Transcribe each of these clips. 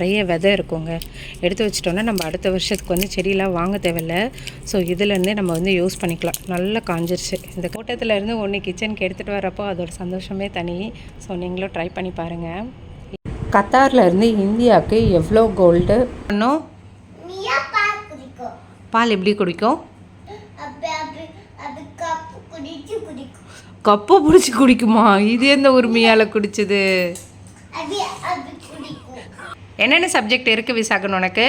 நிறைய விதை இருக்குங்க. எடுத்து வச்சிட்டோன்னா நம்ம அடுத்த வருஷத்துக்கு வந்து செடியெலாம் வாங்க தேவையில்ல. ஸோ இதுலேருந்தே நம்ம வந்து யூஸ் பண்ணிக்கலாம். நல்லா காஞ்சிருச்சு. இந்த கூட்டத்தில் இருந்து ஒன்று கிச்சனுக்கு எடுத்துகிட்டு வரப்போ அதோட சந்தோஷமே தனி. ஸோ நீங்களும் ட்ரை பண்ணி பாருங்கள் கத்தாரில் இருந்து இந்தியாவுக்கு எவ்வளோ கோல்டு பண்ணோம் பால் எப்படி குடிக்கும்? கப்பு குடிச்சு குடிக்கும். கப்பை பிடிச்சி குடிக்குமா? இது எந்த உரிமையால் குடிச்சது? என்னென்ன சப்ஜெக்ட் இருக்குது விசாகன் உனக்கு?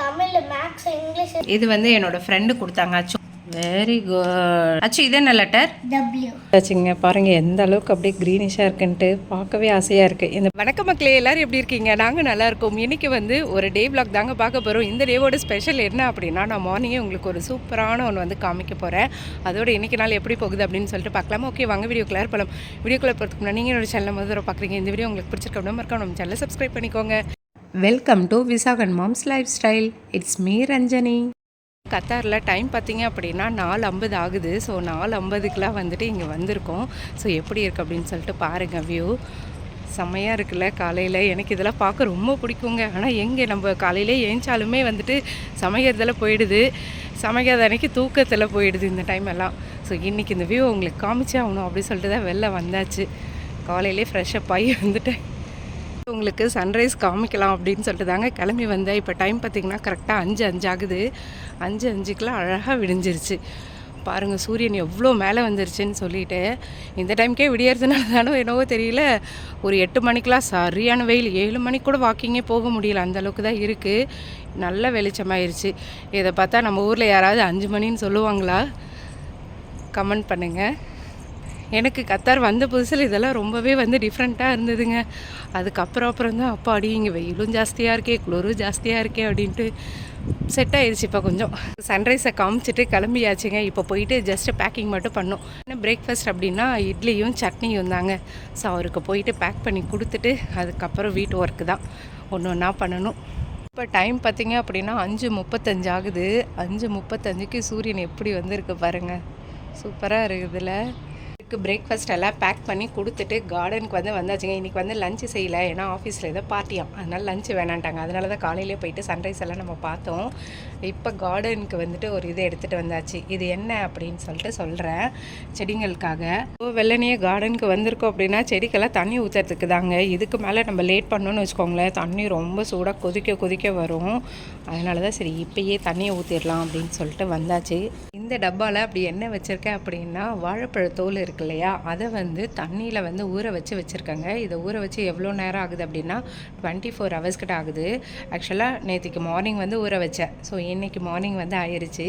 Tamil maths English. இது வந்து என்னோட ஃப்ரெண்டு கொடுத்தாங்க அச்சு. வெரி குட் அச்சு இது என்ன லெட்டர் டபிள்யூ ஆச்சுங்க பாருங்க எந்த அளவுக்கு அப்படியே க்ரீனிஷாக இருக்குன்ட்டு பார்க்கவே ஆசையாக இருக்குது இந்த வணக்க மக்களே எல்லாரும் எப்படி இருக்கீங்க? நாங்கள் நல்லா இருக்கோம். இன்னைக்கு வந்து ஒரு டே vlog தாங்க பார்க்க போகிறோம் இந்த டேவோட ஸ்பெஷல் என்ன அப்படின்னா நான் மார்னிங்கே உங்களுக்கு ஒரு சூப்பரான ஒன்று வந்து காமிக்க போகிறேன் அதோட இன்னைக்கு நாள் எப்படி போகுது அப்படின்னு சொல்லிட்டு பார்க்கலாம். ஓகே வாங்க வீடியோ கிளியர் பண்ணலாம் வீடியோ கிளியர் போகிறதுக்கு முன்னாடி நீங்கள் என்னோட சேனல் முதல்ல பார்க்குறீங்க. இந்த வீடியோ உங்களுக்கு பிடிச்சிருக்கணும் மறக்காம நம்ம சேனலை சப்ஸ்கிரைப் பண்ணிக்கோங்க. Welcome to Visakan mom's lifestyle it's me Ranjani கத்தாரில் டைம் பார்த்தீங்க அப்படின்னா நாலு ஐம்பது ஆகுது. ஸோ நாலு ஐம்பதுக்கெலாம் வந்துட்டு இங்கே வந்திருக்கோம். ஸோ எப்படி இருக்குது அப்படின்னு சொல்லிட்டு பாருங்கள் வியூ செம்மையாக இருக்குல்ல காலையில். எனக்கு இதெல்லாம் பார்க்க ரொம்ப பிடிக்குங்க. ஆனால் எங்கே நம்ம காலையிலே ஏஞ்சாலுமே வந்துட்டு சமைக்கிறதில் போயிடுது. சமைக்காத அன்றைக்கி தூக்கத்தில் போயிடுது இந்த டைம் எல்லாம். ஸோ இன்றைக்கி இந்த வியூ உங்களுக்கு காமிச்சே ஆகணும் அப்படின்னு சொல்லிட்டு தான் வெளில வந்தாச்சு. காலையிலே ஃப்ரெஷ்ஷப் ஆகி வந்துட்டேன். உங்களுக்கு சன்ரைஸ் காமிக்கலாம் அப்படின்னு சொல்லிட்டு தாங்க கிளம்பி வந்தேன். இப்போ டைம் பார்த்தீங்கன்னா கரெக்டாக அஞ்சு அஞ்சு ஆகுது. அஞ்சு அஞ்சுக்கெலாம் அழகாக விடிஞ்சிருச்சு. பாருங்கள் சூரியன் எவ்வளோ மேலே வந்துருச்சுன்னு சொல்லிட்டு. இந்த டைம்க்கே விடியறதுனால தானோ என்னவோ தெரியல. ஒரு எட்டு மணிக்கெலாம் சரியான வெயில். ஏழு மணிக்கு கூட வாக்கிங்கே போக முடியல. அந்த அளவுக்கு தான் இருக்குது நல்ல வெளிச்சமாயிருச்சு. இதை பார்த்தா நம்ம ஊரில் யாராவது அஞ்சு மணின்னு சொல்லுவாங்களா? கமெண்ட் பண்ணுங்கள் எனக்கு கத்தார் வந்த புதுசில் இதெல்லாம் ரொம்பவே வந்து டிஃப்ரெண்ட்டாக இருந்ததுங்க. அதுக்கப்புறம் அப்புறம் தான் அப்பா அடி இங்கே வெயிலும் ஜாஸ்தியாக இருக்கே குளிரும் ஜாஸ்தியாக இருக்கே அப்படின்ட்டு செட் ஆயிடுச்சு இப்போ கொஞ்சம். சன்ரைஸை காமிச்சிட்டு கிளம்பியாச்சுங்க. இப்போ போயிட்டு ஜஸ்ட் பேக்கிங் மட்டும் பண்ணோம். ஏன்னா பிரேக்ஃபாஸ்ட் அப்படின்னா இட்லியும் சட்னியும் தாங்க. ஸோ அவருக்கு போயிட்டு பேக் பண்ணி கொடுத்துட்டு அதுக்கப்புறம் வீட்டு ஒர்க்கு தான். ஒன்று ஒன்றா பண்ணணும். இப்போ டைம் பார்த்தீங்க அப்படின்னா அஞ்சு முப்பத்தஞ்சு ஆகுது. அஞ்சு முப்பத்தஞ்சுக்கு சூரியன் எப்படி வந்திருக்கு பாருங்கள் சூப்பராக இருக்குதுல்ல இதுக்கு பிரேக்ஃபாஸ்ட் எல்லாம் பேக் பண்ணி கொடுத்துட்டு கார்டனுக்கு வந்து வந்தாச்சுங்க. இன்றைக்கி வந்து லஞ்சு செய்யலை. ஏன்னா ஆஃபீஸில் ஏதோ பார்ட்டியாம் அதனால் லஞ்சு வேணான்ட்டாங்க. அதனால தான் காலையிலே போயிட்டு சன்ரைஸ் எல்லாம் நம்ம பார்த்தோம். இப்போ கார்டனுக்கு வந்துட்டு ஒரு இதை எடுத்துகிட்டு வந்தாச்சு. இது என்ன அப்படின்னு சொல்லிட்டு சொல்கிறேன் செடிங்களுக்காக. இப்போ வெள்ளனையே கார்டனுக்கு வந்திருக்கோம் அப்படின்னா செடிக்கெல்லாம் தண்ணி ஊற்றுறதுக்கு தாங்க. இதுக்கு மேலே நம்ம லேட் பண்ணோன்னு வச்சுக்கோங்களேன். தண்ணி ரொம்ப சூடாக கொதிக்க கொதிக்க வரும். அதனால தான் சரி இப்பயே தண்ணியை ஊற்றிடலாம் அப்படின்னு சொல்லிட்டு வந்தாச்சு. இந்த டப்பாவில் அப்படி என்ன வச்சுருக்கேன் அப்படின்னா வாழைப்பழ தோல் இருக்கு இல்லையா? அதை வந்து தண்ணியில் வந்து ஊற வச்சு வச்சுருக்கேங்க. இதை ஊற வச்சு எவ்வளோ நேரம் ஆகுது அப்படின்னா டுவெண்ட்டி ஃபோர் ஹவர்ஸ் கிட்ட ஆகுது. ஆக்சுவலாக நேற்றுக்கு மார்னிங் வந்து ஊற வச்சேன். ஸோ இன்னைக்கு மார்னிங் வந்து ஆயிடுச்சு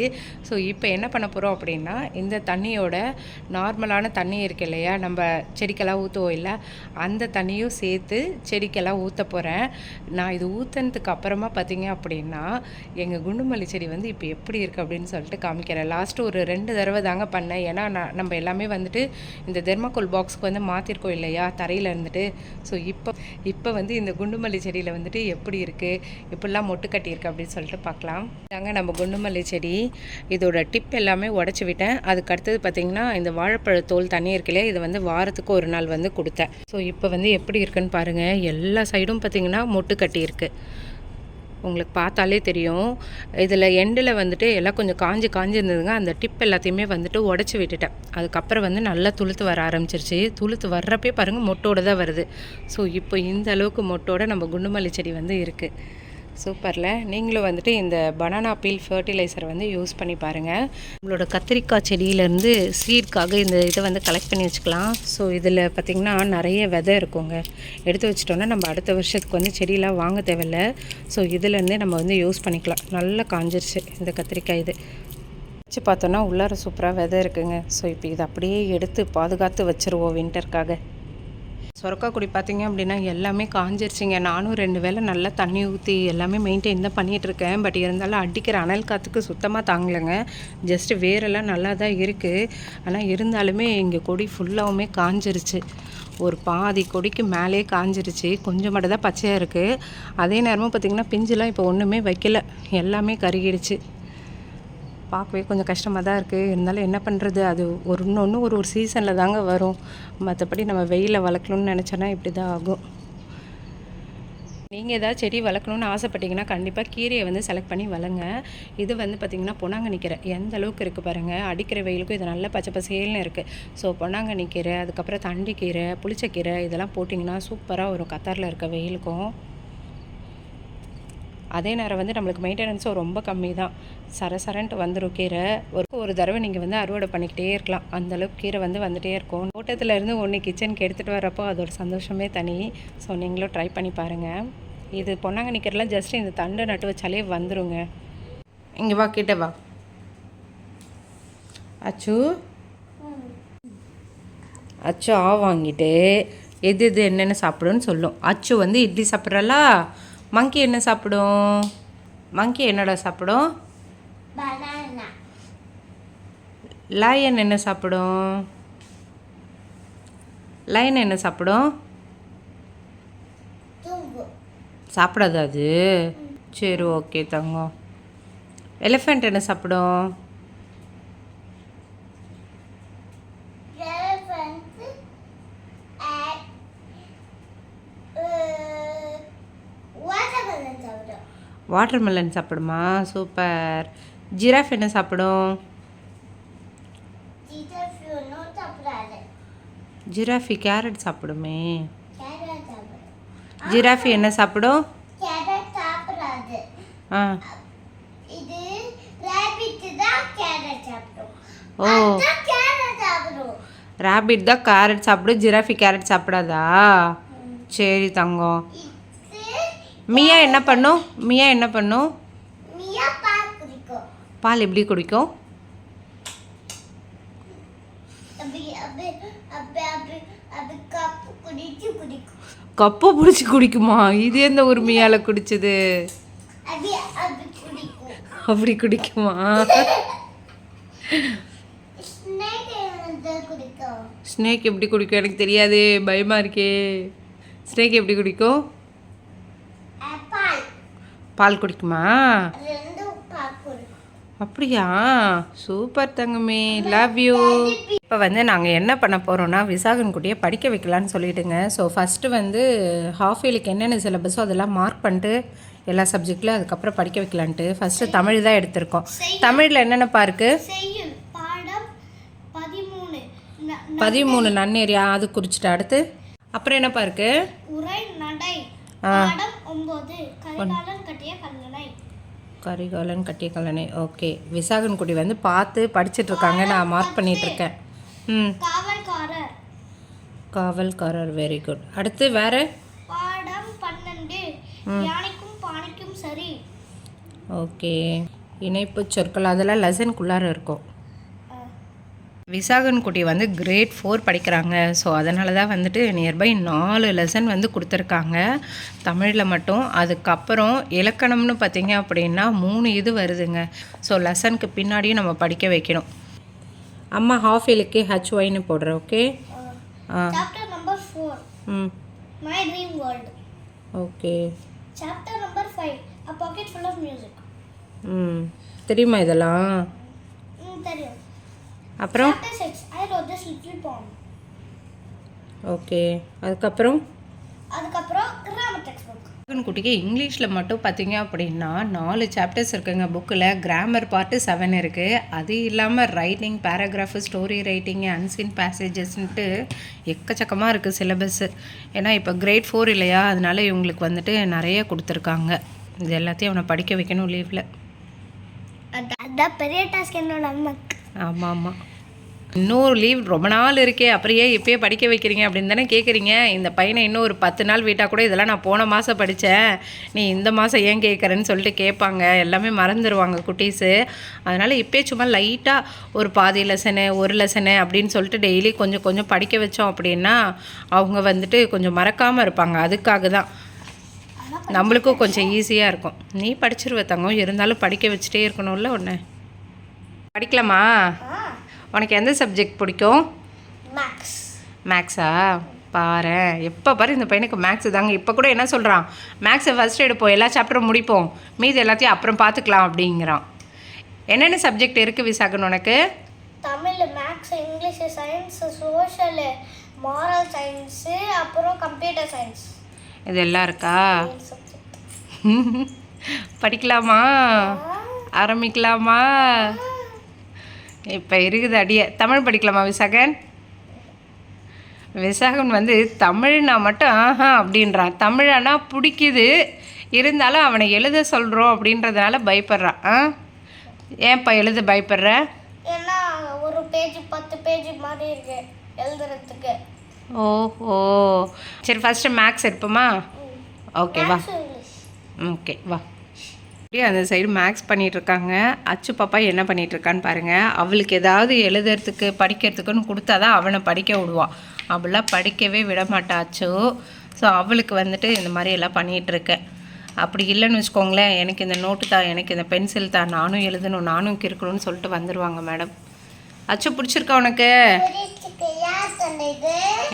ஸோ இப்போ என்ன பண்ண போகிறோம் அப்படின்னா இந்த தண்ணியோட நார்மலான தண்ணி இருக்கு இல்லையா? நம்ம செடிக்கெல்லாம் ஊற்றுவோம் இல்லை? அந்த தண்ணியும் சேர்த்து செடிக்கெல்லாம் ஊற்ற போகிறேன் நான் இது ஊற்றுனதுக்கு அப்புறமா பார்த்தீங்க அப்படின்னா எங்கள் குண்டுமல்லி செடி வந்து இப்போ எப்படி இருக்குது அப்படின்னு சொல்லிட்டு காமிக்கிறேன். லாஸ்ட்டு ஒரு ரெண்டு தடவை தாங்க பண்ணேன். ஏன்னா நான் நம்ம எல்லாமே வந்துட்டு இந்த தெர்மாக்கோல் பாக்ஸ்க்கு வந்து மாற்றிருக்கோம் இல்லையா? தரையில் இருந்துட்டு. ஸோ இப்போ இப்போ வந்து இந்த குண்டுமல்லி செடியில் வந்துட்டு எப்படி இருக்குது இப்படிலாம் மொட்டு கட்டியிருக்கு அப்படின்னு சொல்லிட்டு பார்க்கலாம். தாங்க நம்ம குண்டுமல்லி செடி. இதோட டிப் எல்லாமே உடச்சி விட்டேன். அதுக்கு அடுத்தது பார்த்தீங்கன்னா இந்த வாழைப்பழ தோல் தண்ணி இருக்கு இதை வந்து வாரத்துக்கு ஒரு நாள் வந்து கொடுத்தேன். ஸோ இப்போ வந்து எப்படி இருக்குன்னு பாருங்கள் எல்லா சைடும் பார்த்திங்கன்னா மொட்டு கட்டியிருக்கு. உங்களுக்கு பார்த்தாலே தெரியும். இதில் எண்டில் வந்துட்டு எல்லாம் கொஞ்சம் காஞ்சி காஞ்சி இருந்ததுங்க. அந்த டிப் எல்லாத்தையுமே வந்துட்டு உடச்சி விட்டுட்டேன். அதுக்கப்புறம் வந்து நல்லா துளுத்து வர ஆரம்பிச்சிருச்சு. துளுத்து வர்றப்பே பாருங்கள் மொட்டோட தான் வருது. ஸோ இப்போ இந்த அளவுக்கு மொட்டோட நம்ம குண்டுமல்லி செடி வந்து இருக்குது சூப்பரில். நீங்களும் வந்துட்டு இந்த பனானா பீல் ஃபர்டிலைசர் வந்து யூஸ் பண்ணி பாருங்கள் நம்மளோட கத்திரிக்காய் செடியிலேருந்து சீட்காக இந்த இதை வந்து கலெக்ட் பண்ணி வச்சுக்கலாம். ஸோ இதில் பார்த்திங்கன்னா நிறைய விதை இருக்குங்க. எடுத்து வச்சிட்டோன்னா நம்ம அடுத்த வருஷத்துக்கு வந்து செடியெலாம் வாங்க தேவையில்ல. ஸோ இதுலேருந்தே நம்ம வந்து யூஸ் பண்ணிக்கலாம். நல்லா காஞ்சிருச்சு இந்த கத்திரிக்காய் இது. வச்சு பார்த்தோன்னா உள்ளார சூப்பராக விதை இருக்குங்க. ஸோ இப்போ இதை அப்படியே எடுத்து பாதுகாத்து வச்சுருவோம் வின்டருக்காக சொரக்கா குடி பார்த்தீங்க அப்படின்னா எல்லாமே காஞ்சிருச்சிங்க. நானும் ரெண்டு வேளை நல்லா தண்ணி ஊற்றி எல்லாமே மெயின்டைன் தான் பண்ணிகிட்டு இருக்கேன். பட் இருந்தாலும் அடிக்கிற அனல் காற்றுக்கு சுத்தமாக தாங்கலைங்க. ஜஸ்ட்டு வேரெல்லாம் நல்லா தான் இருக்குது ஆனால் இருந்தாலுமே இங்கே கொடி ஃபுல்லாகவுமே காஞ்சிருச்சு. ஒரு பாதி கொடிக்கு மேலே காஞ்சிருச்சு. கொஞ்சம் மட்டும் தான் பச்சையாக இருக்குது அதே நேரமும் பார்த்திங்கன்னா பிஞ்சுலாம் இப்போ ஒன்றுமே வைக்கல. எல்லாமே கருகிடுச்சு. பார்க்கவே கொஞ்சம் கஷ்டமாக தான் இருக்குது இருந்தாலும் என்ன பண்ணுறது அது ஒரு இன்னொன்று ஒரு ஒரு சீசனில் தாங்க வரும். மற்றபடி நம்ம வெயிலில் வளர்க்கணும்னு நினச்சோன்னா இப்படி தான் ஆகும். நீங்கள் ஏதாவது செடி வளர்க்கணுன்னு ஆசைப்பட்டீங்கன்னா கண்டிப்பாக கீரையை வந்து செலக்ட் பண்ணி வளங்க இது வந்து பார்த்திங்கன்னா பொன்னாங்கண்ணி கீரை எந்த அளவுக்கு இருக்குது பாருங்கள் அடிக்கிற வெயிலுக்கும் இது நல்ல பச்சை பசேல்னு இருக்குது ஸோ பொன்னாங்கண்ணி கீரை அதுக்கப்புறம் தண்டிக்கீரை புளிச்சக்கீரை இதெல்லாம் போட்டிங்கன்னா சூப்பராக வரும் கத்தாரில் இருக்க வெயிலுக்கும். அதே நேரம் வந்து நம்மளுக்கு மெயின்டெனன்ஸும் ரொம்ப கம்மி தான் சரசரன்ட்டு வந்துடும் கீரை. ஒரு ஒரு தடவை நீங்கள் வந்து அறுவடை பண்ணிக்கிட்டே இருக்கலாம். அந்த அளவுக்கு கீரை வந்து வந்துகிட்டே இருக்கும். தோட்டத்துலேருந்து ஒன்று கிச்சனுக்கு எடுத்துகிட்டு வரப்போ அதோட சந்தோஷமே தனி. ஸோ நீங்களும் ட்ரை பண்ணி பாருங்கள் இது பொன்னாங்க நிற்கிறலாம் ஜஸ்ட் இந்த தண்டை நட்டு வச்சாலே வந்துருங்க. இங்கே வா கிட்ட வா. அச்சு. அச்சு ஆ வாங்கிட்டு எது எது என்னென்ன சாப்பிடுன்னு சொல்லும். அச்சு வந்து இட்லி சாப்பிட்றலா? மங்கி என்ன சாப்பிடும்? மங்கி என்னடா சாப்பிடும்? லயன் என்ன சாப்பிடும்? லயன் என்ன சாப்பிடும்? சாப்பிடாது அது. சரி ஓகே தங்கம். எலிஃபெண்ட் என்ன சாப்பிடும்? வாட்டர் மெலன் சாப்பிடுமா? சூப்பர். ஜிராஃப் என்ன சாப்பிடும்? Giraffe carrot சாப்பிடுமே. ஜிராஃபி என்ன சாப்பிடும்? ஆ. இது ரேபிட் தான் கேரட் சாப்பிடும் ஓ. ரேபிட் தான் கேரட் சாப்பிடும். ஜிராஃபி கேரட் சாப்பிடாதா? சரி தங்கம். மியா என்ன பண்ணும் மியா என்ன பண்ணும் பால் எப்படி குடிக்கும்? கப்பு பிடிச்சி குடிக்குமா? இது எந்த ஒரு மியால குடிச்சது? அப்படி குடிக்கும். ஸ்னேக் எப்படி குடிக்கும்? எனக்கு தெரியாது. பயமா இருக்கே. ஸ்னேக் எப்படி குடிக்கும்? பால் குடிக்குமா? அப்படியா? சூப்பர் தங்கமே. லவ் யூ இப்போ வந்து நாங்கள் என்ன பண்ண போகிறோம்னா விசாகன் குட்டியை படிக்க வைக்கலான்னு சொல்லிட்டுங்க ஸோ ஃபஸ்ட்டு வந்து ஹாஃப் இயர்லிக்கு என்னென்ன சிலபஸோ அதெல்லாம் மார்க் பண்ணிட்டு எல்லா சப்ஜெக்ட்லையும் அதுக்கப்புறம் படிக்க வைக்கலான்ட்டு ஃபஸ்ட்டு தமிழ் தான் எடுத்திருக்கோம். தமிழில் என்னென்னப்பா இருக்குது பதிமூணு. நன்னேரியா? அது குறிச்சிட்டு அடுத்து. அப்புறம் என்னப்பா இருக்குது ஆ. கட்டிய கல்லணை. கரிகாலன் கட்டிய கல்லணை. ஓகே விசாகன் குட்டி வந்து பார்த்து படிச்சிட்டு இருக்காங்க நான் மார்க் பண்ணிட்டு இருக்கேன் ம். காவல்காரர். காவல்காரர் வெரி குட் அடுத்து வேற? பாடம் பன்னெண்டு. யானைக்கும் பானைக்கும் சரி. ஓகே இணைப்பு சொற்கள் அதெல்லாம் லெசனுக்குள்ளார இருக்கும். விசாகன் குட்டி வந்து கிரேட் ஃபோர் படிக்கிறாங்க. ஸோ அதனால தான் வந்துட்டு நியர்பை நாலு லெசன் வந்து கொடுத்துருக்காங்க. தமிழில் மட்டும். அதுக்கப்புறம் இலக்கணம்னு பார்த்தீங்க அப்படின்னா மூணு இது வருதுங்க. ஸோ லெசனுக்கு பின்னாடியும் நம்ம படிக்க வைக்கணும். அம்மா ஹாஃப் இயலுக்கு ஹச் ஒய்னு போடுறேன் okay. Ah. Hmm. My dream world okay chapter number five a pocketful of music hmm. தெரியுமா இதெல்லாம்? தெரியும். அப்புறம்? ஓகே அதுக்கப்புறம்? அதுக்கப்புறம் கிராமர் டெக்ஸ்ட் புக் விசாகன் குட்டிக்கு இங்கிலீஷில் மட்டும் பார்த்தீங்க அப்படின்னா நாலு சாப்டர்ஸ் இருக்குங்க புக்கில் கிராமர் பார்ட்டு செவன் இருக்குது அது இல்லாமல் writing paragraph story writing unseen பேசேஜஸ்ன்ட்டு எக்கச்சக்கமாக இருக்குது சிலபஸ்ஸு ஏன்னா இப்போ கிரேட் ஃபோர் இல்லையா? அதனால இவங்களுக்கு வந்துட்டு நிறைய கொடுத்துருக்காங்க. இது எல்லாத்தையும் அவனை படிக்க வைக்கணும் லீவில் அதான் பெரிய டாஸ்க் என்னோட அம்மாக்கு. ஆமாம் ஆமாம் இன்னொரு லீவ் ரொம்ப நாள் இருக்கே அப்புறம் ஏன் இப்பயே படிக்க வைக்கிறீங்க அப்படின்னு தானே கேட்குறீங்க இந்த பையனை இன்னும் ஒரு பத்து நாள் வீட்டாக கூட இதெல்லாம் நான் போன மாதம் படித்தேன் நீ இந்த மாதம் ஏன் கேட்குறேன்னு சொல்லிட்டு கேட்பாங்க. எல்லாமே மறந்துடுவாங்க குட்டீஸு. அதனால் இப்பயே சும்மா லைட்டாக ஒரு பாதி லெசனு ஒரு லெசனு அப்படின்னு சொல்லிட்டு டெய்லி கொஞ்சம் கொஞ்சம் படிக்க வச்சோம் அப்படின்னா அவங்க வந்துட்டு கொஞ்சம் மறக்காமல் இருப்பாங்க. அதுக்காக தான். நம்மளுக்கும் கொஞ்சம் ஈஸியாக இருக்கும். நீ படிச்சிருவ தங்கம். இருந்தாலும் படிக்க வச்சுட்டே இருக்கணும்ல ஒன்று படிக்கலாமா? உனக்கு எந்த சப்ஜெக்ட் பிடிக்கும்? மேக்ஸ் மேக்ஸா பாரு. எப்போ பாரு இந்த பையனுக்கு மேக்ஸ் தாங்க. இப்போ கூட என்ன சொல்கிறான் மேக்ஸை ஃபஸ்ட் எடுப்போம். எல்லா சாப்டரும் முடிப்போம். மீதி எல்லாத்தையும் அப்புறம் பார்த்துக்கலாம் அப்படிங்கிறான். என்னென்ன சப்ஜெக்ட் இருக்குது விசாகன் உனக்கு? Tamil maths English science social moral science அப்புறம் கம்ப்யூட்டர் சயின்ஸ் இதெல்லாம் இருக்கா? படிக்கலாமா? ஆரம்பிக்கலாமா? இப்போ இருக்குது அடிய. தமிழ் படிக்கலாமா விசாகன்? விசாகன் வந்து தமிழ்னா மட்டும் ஆஹா அப்படின்றான் தமிழனா பிடிக்குது. இருந்தாலும் அவனை எழுத சொல்கிறோம் அப்படின்றதுனால பயப்படுறான் ஆ? ஏன்ப்பா எழுத பயப்படுற? ஏன்னா ஒரு பேஜ் பத்து பேஜ் மாதிரி இருக்கு எழுதுறதுக்கு. ஓஹோ. சரி ஃபஸ்ட்டு மேக்ஸ் எடுப்போமா? ஓகே வா. ஓகே வா. அப்படியே அந்த சைடு மேக்ஸ் பண்ணிட்டு இருக்காங்க அச்சு பாப்பா என்ன பண்ணிட்டு இருக்கான்னு பாருங்க. அவளுக்கு ஏதாவது எழுதுறதுக்கு படிக்கிறதுக்குன்னு கொடுத்தா தான் அவனை படிக்க விடுவான் அவளாம் படிக்கவே விட மாட்டா அச்சு. ஸோ அவளுக்கு வந்துட்டு இந்த மாதிரி எல்லாம் பண்ணிட்டு இருக்கேன் அப்படி இல்லைன்னு வச்சுக்கோங்களேன். எனக்கு இந்த நோட்டு தான் எனக்கு இந்த பென்சில் தான். நானும் எழுதணும் நானும் கிறுக்கணும்னு சொல்லிட்டு வந்துடுவாங்க மேடம் அச்சு பிடிச்சிருக்கா உனக்கு?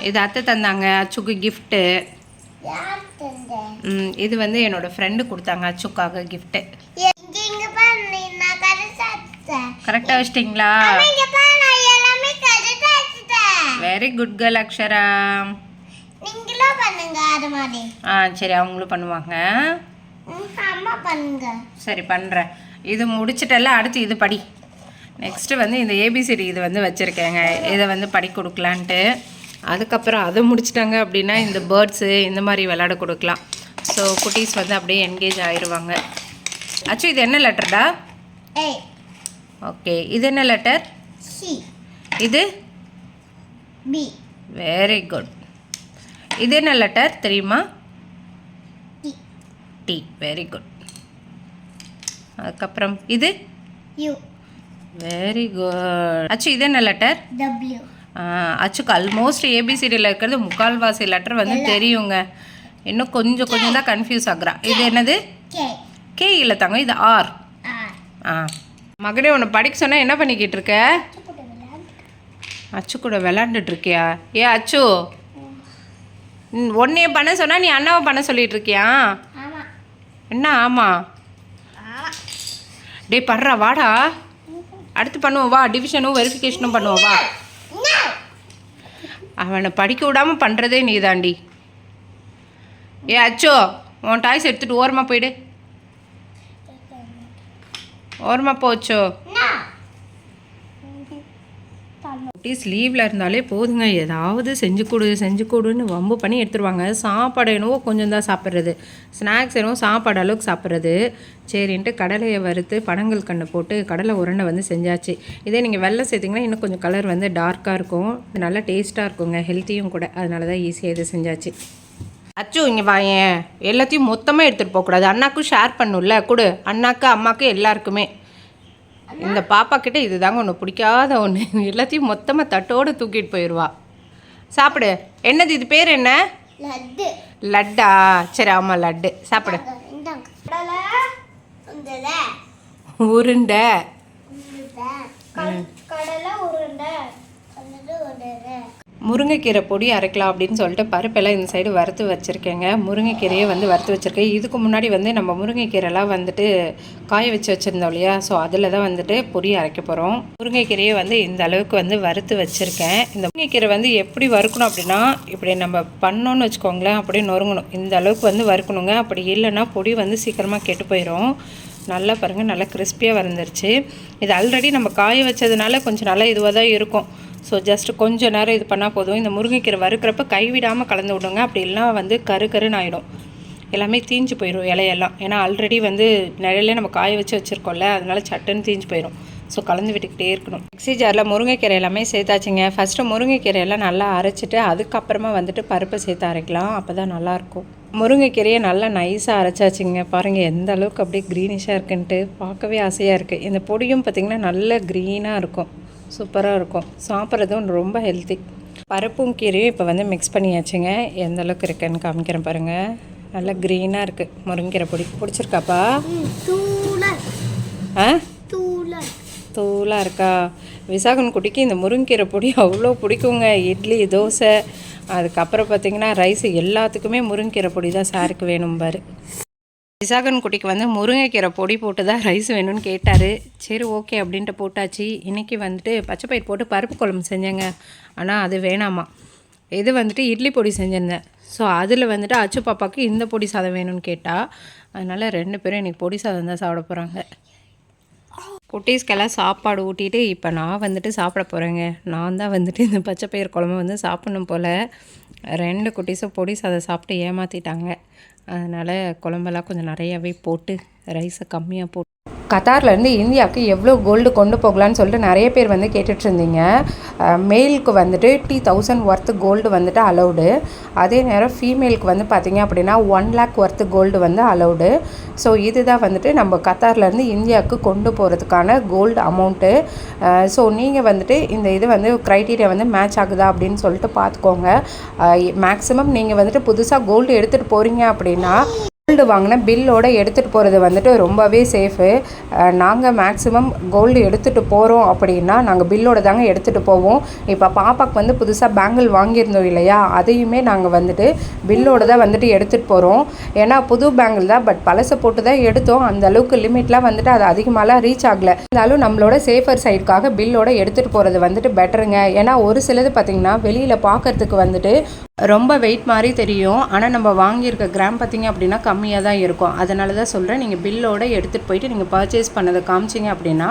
இது அத்தை தந்தாங்க. அச்சுக்கு கிஃப்ட்டு இது வந்து என்னோட ஃப்ரெண்டு கொடுத்தாங்க. அச்சுக்காக கிஃப்ட்டு கரெக்டாக வச்சிட்டிங்களா? Very good girl Akshara. ஆ சரி அவங்களும் பண்ணுவாங்க. சரி பண்ணுறேன் இது முடிச்சிட்டல அடுத்து இது படி. நெக்ஸ்ட்டு வந்து இந்த ஏபிசிடி இது வந்து வச்சுருக்கேங்க. இதை வந்து படி கொடுக்கலான்ட்டு. அதுக்கப்புறம் அதை முடிச்சிட்டாங்க அப்படின்னா இந்த பேர்ட்ஸு இந்த மாதிரி விளையாட கொடுக்கலாம். ஸோ குட்டீஸ் வந்து அப்படியே என்கேஜ் ஆயிடுவாங்க அச்சு இது என்ன லெட்டர்டா ஓகே இது என்ன லெட்டர் இது? பி வெரி குட் இது என்ன லெட்டர் தெரியுமா? டி டி வெரி குட் அதுக்கப்புறம் இது? யூ வெரி குட் அச்சு இது என்ன லெட்டர் அச்சுக்கு ஆல்மோஸ்ட் ஏபிசிடியில் இருக்கிறது முக்கால்வாசி லெட்டர் வந்து தெரியுங்க. இன்னும் கொஞ்சம் கொஞ்சம் தான் கன்ஃபியூஸ் ஆகுறா. இது என்னது? கே இல்லை தாங்க இது ஆர் ஆ. மகனே உன்னை படிக்க சொன்னால் என்ன பண்ணிக்கிட்டு இருக்க? அச்சு கூட விளாண்டுட்டு இருக்கியா? ஏ அச்சு. ஒன்னே பண்ண சொன்னால் நீ அண்ணாவை பண்ண சொல்லிட்டு இருக்கியா? என்ன ஆமாம் ஆமா டேய் படுறா வாடா. அடுத்து பண்ணுவோம் வா டிவிஷனும் வெரிஃபிகேஷனும் பண்ணுவோம் வா. அவனை படிக்க விடாமல் பண்ணுறதே நீ தாண்டி ஏ அச்சோ உன் டாய்ஸ் எடுத்துகிட்டு ஓரமாக போயிடு. ஓரமாக போச்சோ குட்டீஸ் லீவில் இருந்தாலே போதுங்க. ஏதாவது செஞ்சு கொடு செஞ்சு கொடுன்னு வம்பு பண்ணி எடுத்துருவாங்க. சாப்பாடு என்னவோ கொஞ்சம் தான் சாப்பிட்றது. ஸ்நாக்ஸ் என்னவோ சாப்பாடு அளவுக்கு சாப்பிட்றது. சரின்ட்டு கடலையை வறுத்து பனங்கள் கண்ணு போட்டு கடலை உருண்டை வந்து செஞ்சாச்சு. இதே நீங்கள் வெள்ளம் சேர்த்திங்கன்னா இன்னும் கொஞ்சம் கலர் வந்து டார்க்காக இருக்கும். நல்லா டேஸ்ட்டாக இருக்குங்க. ஹெல்த்தியும் கூட. அதனால தான் ஈஸியாக இது செஞ்சாச்சு. அச்சு இங்கே வாயேன் எல்லாத்தையும் மொத்தமாக எடுத்துகிட்டு போகக்கூடாது. அண்ணாக்கும் ஷேர் பண்ணும்ல. கொடு. அண்ணாக்கு அம்மாவுக்கு எல்லாருக்குமே. இந்த பாப்பா கிட்ட இதுதாங்க ஒன்று பிடிக்காத ஒன்று எல்லாத்தையும் மொத்தமாக தட்டோடு தூக்கிட்டு போயிடுவா சாப்பிடு. என்னது இது பேர் என்ன? லட்டு. லட்டா. சரி ஆமாம் லட்டு. சாப்பிடு. உருண்டை. கடலை உருண்டை. கடலை உருண்டை. முருங்கைக்கீரை பொடி அரைக்கலாம் அப்படின்னு சொல்லிட்டு பருப்பெல்லாம் இந்த சைடு வறுத்து வச்சுருக்கேங்க. முருங்கைக்கீரையை வந்து வறுத்து வச்சுருக்கேன். இதுக்கு முன்னாடி வந்து நம்ம முருங்கைக்கீரைலாம் வந்துட்டு காய வச்சு வச்சுருந்தோம் இல்லையா? ஸோ அதில் தான் வந்துட்டு பொடி அரைக்க போகிறோம் முருங்கைக்கீரையை வந்து இந்த அளவுக்கு வந்து வறுத்து வச்சுருக்கேன். இந்த முருங்கைக்கீரை வந்து எப்படி வறுக்கணும் அப்படின்னா இப்படி நம்ம பண்ணோன்னு வச்சுக்கோங்களேன் அப்படியே நொறுங்கணும். இந்த அளவுக்கு வந்து வறுக்கணுங்க. அப்படி இல்லைன்னா பொடி வந்து சீக்கிரமாக கெட்டு போயிடும் நல்லா பாருங்கள் நல்லா கிறிஸ்பியாக வந்துருச்சு இது ஆல்ரெடி நம்ம காய வச்சதுனால கொஞ்சம் நல்லா இதுவாக தான் இருக்கும். ஸோ ஜஸ்ட் கொஞ்சம் நேரம் இது பண்ணால் போதும். இந்த முருங்கைக்கீரை வறுக்கிறப்ப கைவிடாமல் கலந்து விடுங்க. அப்படி இல்லைனா வந்து கரு கருன்னு ஆகிடும் எல்லாமே தீஞ்சு போயிடும் இலையெல்லாம். ஏன்னா ஆல்ரெடி வந்து நிழலே நம்ம காய வச்சு வச்சுருக்கோம்ல அதனால சட்டுன்னு தீஞ்சு போயிடும் ஸோ கலந்து விட்டுக்கிட்டே இருக்கணும். மிக்ஸி ஜாரில் முருங்கைக்கீரை எல்லாமே சேர்த்தாச்சுங்க. ஃபஸ்ட்டு முருங்கைக்கீரை எல்லாம் நல்லா அரைச்சிட்டு அதுக்கப்புறமா வந்துட்டு பருப்பை சேர்த்து அரைக்கலாம். அப்போ தான் நல்லாயிருக்கும் முருங்கைக்கீரையை நல்லா நைஸாக அரைச்சாச்சுங்க. பாருங்கள் எந்த அளவுக்கு அப்படியே க்ரீனிஷாக இருக்குன்ட்டு. பார்க்கவே ஆசையாக இருக்குது இந்த பொடியும் பார்த்திங்கன்னா நல்ல க்ரீனாக இருக்கும். சூப்பராக இருக்கும். சாப்பிட்றதும் ரொம்ப ஹெல்த்தி பருப்பும் கீரையும் இப்போ வந்து மிக்ஸ் பண்ணியாச்சுங்க. எந்த அளவுக்கு இருக்குன்னு காமிக்கிறேன் பாருங்கள் நல்லா க்ரீனாக இருக்குது முருங்கீரை பொடி. பிடிச்சிருக்காப்பா? தூள. ஆ? தூள. தூளாக இருக்கா? விசாகன் குட்டிக்கு இந்த முருங்கீரை பொடி அவ்வளோ பிடிக்குங்க. இட்லி தோசை. அதுக்கப்புறம் பார்த்தீங்கன்னா ரைஸ் எல்லாத்துக்குமே முருங்கீரை பொடி தான் சாருக்கு வேணும் பாரு. விசாகன் குட்டிக்கு வந்து முருங்கைக்கீரை பொடி போட்டு தான் ரைஸ் வேணும்னு கேட்டார். சரி ஓகே அப்படின்ட்டு போட்டாச்சு. இன்றைக்கி வந்துட்டு பச்சைப்பயிர் போட்டு பருப்பு குழம்பு செஞ்சேங்க. ஆனால் அது வேணாமா. இது வந்துட்டு இட்லி பொடி செஞ்சுருந்தேன். ஸோ அதில் வந்துட்டு அச்சு பாப்பாவுக்கு இந்த பொடி சாதம் வேணும்னு கேட்டால் அதனால் ரெண்டு பேரும் இன்றைக்கி பொடி சாதம் தான் சாப்பிட போகிறாங்க குட்டீஸ்க்கெல்லாம் சாப்பாடு ஊட்டிட்டு இப்போ நான் வந்துட்டு சாப்பிட போகிறேங்க நான் தான் வந்துட்டு இந்த பச்சை பயிர் குழம்பு வந்து சாப்பிடணும் போல். ரெண்டு குட்டீஸும் பொடி சாதம் சாப்பிட்டு ஏமாற்றிட்டாங்க அதனால் குழம்பெல்லாம் கொஞ்சம் நிறையாவே போட்டு ரைஸை கம்மியாக போட்டு கத்தார்லேருந்து இந்தியாவுக்கு எவ்வளோ கோல்டு கொண்டு போகலான்னு சொல்லிட்டு நிறைய பேர் வந்து கேட்டுட்ருந்தீங்க மேலுக்கு வந்துட்டு டி தௌசண்ட் ஒர்த்து கோல்டு வந்துட்டு அலௌடு அதே நேரம் ஃபீமேலுக்கு வந்து பார்த்தீங்க அப்படின்னா ஒன் லேக் ஒர்த்து கோல்டு வந்து அலௌடு ஸோ இதுதான் வந்துட்டு நம்ம கத்தார்லேருந்து இந்தியாவுக்கு கொண்டு போகிறதுக்கான கோல்டு அமௌண்ட்டு ஸோ நீங்கள் வந்துட்டு இந்த இது வந்து க்ரைட்டீரியா வந்து மேட்ச் ஆகுதா அப்படின்னு சொல்லிட்டு பார்த்துக்கோங்க. மேக்ஸிமம் நீங்கள் வந்துட்டு புதுசாக கோல்டு எடுத்துகிட்டு போகிறீங்க அப்படின்னா கோல்டு வாங்கின பில்லோடு எடுத்துகிட்டு போகிறது வந்துட்டு ரொம்பவே சேஃபு நாங்கள் மேக்ஸிமம் கோல்டு எடுத்துகிட்டு போகிறோம் அப்படின்னா நாங்கள் பில்லோட தாங்க எடுத்துகிட்டு போவோம். இப்போ பாப்பாக்கு வந்து புதுசாக பேங்கிள் வாங்கியிருந்தோம் இல்லையா? அதையுமே நாங்கள் வந்துட்டு பில்லோட தான் வந்துட்டு எடுத்துகிட்டு போகிறோம் ஏன்னா புது பேங்கிள் தான் பட் பழசை போட்டு தான் எடுத்தோம். அந்த அளவுக்கு லிமிட்லாம் வந்துட்டு அது அதிகமாகலாம் ரீச் ஆகலை. இருந்தாலும் நம்மளோட சேஃபர் சைடுக்காக பில்லோட எடுத்துகிட்டு போகிறது வந்துட்டு பெட்டருங்க ஏன்னா ஒரு சிலது பார்த்திங்கன்னா வெளியில் பார்க்கறதுக்கு வந்துட்டு ரொம்ப வெயிட் மாதிரி தெரியும். ஆனால் நம்ம வாங்கியிருக்க கிராம் பார்த்தீங்க அப்படின்னா கம்மியாக தான் இருக்கும். அதனால தான் சொல்கிறேன் நீங்கள் பில்லோட எடுத்துகிட்டு போயிட்டு நீங்கள் பர்ச்சேஸ் பண்ணதை காமிச்சிங்க அப்படின்னா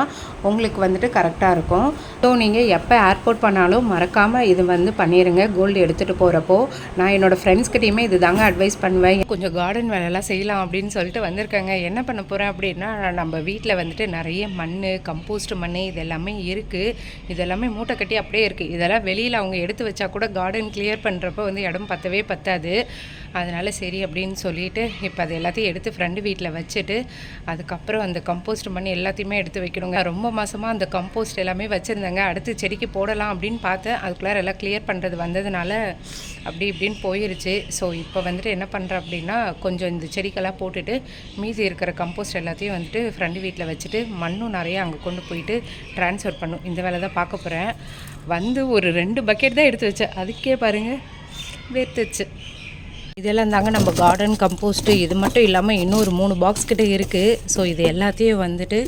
உங்களுக்கு வந்துட்டு கரெக்டாக இருக்கும். ஸோ நீங்கள் எப்போ ஏர்போர்ட் பண்ணாலும் மறக்காமல் இது வந்து பண்ணிடுங்க கோல்டு எடுத்துகிட்டு போகிறப்போ நான் என்னோடய ஃப்ரெண்ட்ஸ்கிட்டையுமே இது தாங்க அட்வைஸ் பண்ணுவேன். கொஞ்சம் கார்டன் வேலைலாம் செய்யலாம் அப்படின்னு சொல்லிட்டு வந்திருக்காங்க. என்ன பண்ண போகிறேன் அப்படின்னா நம்ம வீட்டில் வந்துட்டு நிறைய மண் கம்போஸ்ட் மண் இது எல்லாமே இருக்குது இதெல்லாமே மூட்டை கட்டி அப்படியே இருக்குது இதெல்லாம் வெளியில் அவங்க எடுத்து வச்சா கூட கார்டன் கிளியர் பண்ணுறப்போ வந்து இடம் பத்தவே பத்தாது. அதனால் சரி அப்படின்னு சொல்லிட்டு இப்போ அது எல்லாத்தையும் எடுத்து ஃப்ரெண்டு வீட்டில் வச்சுட்டு அதுக்கப்புறம் அந்த கம்போஸ்ட் பண்ணி எல்லாத்தையுமே எடுத்து வைக்கணுங்க. ரொம்ப மாதமாக அந்த கம்போஸ்ட் எல்லாமே வச்சுருந்தேங்க. அடுத்து செடிக்கு போடலாம் அப்படின்னு பார்த்தேன் அதுக்குள்ளார எல்லாம் கிளியர் பண்ணுறது வந்ததுனால அப்படி இப்படின்னு போயிருச்சு. ஸோ இப்போ வந்துட்டு என்ன பண்ணுறேன் அப்படின்னா கொஞ்சம் இந்த செடிக்கெல்லாம் போட்டுட்டு மீதி இருக்கிற கம்போஸ்ட் எல்லாத்தையும் வந்துட்டு ஃப்ரெண்டு வீட்டில் வச்சுட்டு மண்ணும் நிறைய அங்கே கொண்டு போயிட்டு ட்ரான்ஸ்ஃபர் பண்ணும். இந்த வேலை தான் பார்க்க போகிறேன் வந்து ஒரு ரெண்டு பக்கெட் தான் எடுத்து வச்சேன். அதுக்கே பாருங்கள் வேர்த்துச்சு இதெல்லாம் தாங்க நம்ம கார்டன் கம்போஸ்ட்டு இது மட்டும் இல்லாமல் இன்னொரு மூணு பாக்ஸ் கிட்ட இருக்குது ஸோ இது எல்லாத்தையும் வந்துட்டு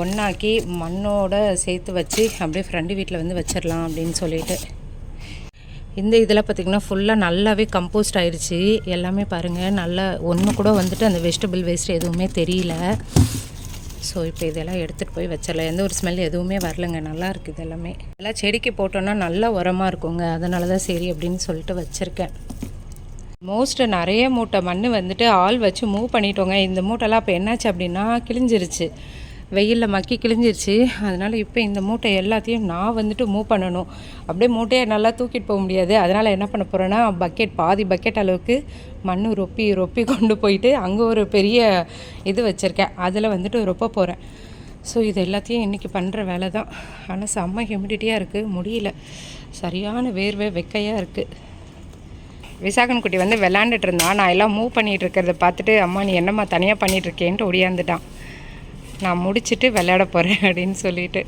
ஒன்றாக்கி மண்ணோட சேர்த்து வச்சு அப்படியே ஃப்ரெண்டு வீட்டில் வந்து வச்சிடலாம் அப்படின்னு சொல்லிட்டு. இந்த இதில் பார்த்திங்கன்னா ஃபுல்லாக நல்லாவே கம்போஸ்ட் ஆயிடுச்சு எல்லாமே பாருங்கள் நல்லா ஒன்று கூட வந்துட்டு அந்த வெஜிடபிள் வேஸ்ட் எதுவுமே தெரியல. ஸோ இப்போ இதெல்லாம் எடுத்துகிட்டு போய் வச்சிடலாம். எந்த ஒரு ஸ்மெல் எதுவுமே வரலங்க. நல்லா இருக்குது எல்லாமே எல்லாம் செடிக்கு போட்டோன்னா நல்லா உரமாக இருக்குங்க. அதனால தான் சரி அப்படின்னு சொல்லிட்டு வச்சுருக்கேன். மோஸ்ட் நிறைய மூட்டை மண் வந்துட்டு ஆள் வச்சு மூவ் பண்ணிட்டோங்க. இந்த மூட்டைலாம் இப்போ என்னாச்சு அப்படின்னா கிழிஞ்சிருச்சு. வெயிலில் மக்கி கிழிஞ்சிருச்சு. அதனால் இப்போ இந்த மூட்டை எல்லாத்தையும் நான் வந்துட்டு மூவ் பண்ணணும். அப்படியே மூட்டையை நல்லா தூக்கிட்டு போக முடியாது. அதனால் என்ன பண்ண போகிறேன்னா பக்கெட் பாதி பக்கெட் அளவுக்கு மண் ரொப்பி ரொப்பி கொண்டு போயிட்டு அங்கே ஒரு பெரிய இது வச்சுருக்கேன். அதில் வந்துட்டு ரொப்ப போகிறேன் ஸோ இது எல்லாத்தையும் இன்றைக்கி பண்ணுற வேலை தான். ஆனால் செம்ம ஹியூமிடிட்டியாக இருக்குது முடியல. சரியான வேர்வை வெக்கையாக இருக்குது விசாகன் குட்டி வந்து விளாண்டுட்டு இருந்தான். நான் எல்லாம் மூவ் பண்ணிகிட்டு இருக்கிறத பார்த்துட்டு அம்மா நீ என்னம்மா தனியாக பண்ணிகிட்ருக்கேன்ட்டு ஒடியாந்துட்டான். நான் முடிச்சிட்டு விளையாட போகிறேன் அப்படின்னு சொல்லிட்டு.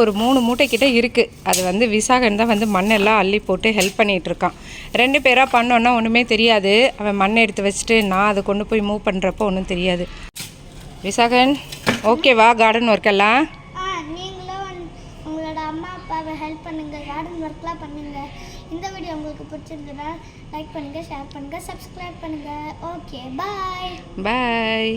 ஒரு மூணு மூட்டை கிட்ட இருக்குது அது வந்து விசாகன் தான் வந்து மண்ணெல்லாம் அள்ளி போட்டு ஹெல்ப் பண்ணிகிட்டு இருக்கான். ரெண்டு பேராக பண்ணோன்னா ஒன்றுமே தெரியாது. அவன் மண்ணை எடுத்து வச்சுட்டு நான் அதை கொண்டு போய் மூவ் பண்ணுறப்போ ஒன்றும் தெரியாது. விசாகன் ஓகேவா கார்டன் ஒர்க் எல்லாம்? உங்களோட அம்மா அப்பாவை ஹெல்ப் பண்ணுங்க. கார்டன் ஒர்க்லாம் பண்ணுங்க. இந்த வீடியோ உங்களுக்கு பிடிச்சிருந்ததுன்னா லைக் பண்ணுங்க ஷேர் பண்ணுங்க சப்ஸ்கிரைப் பண்ணுங்க. ஓகே பாய் பாய்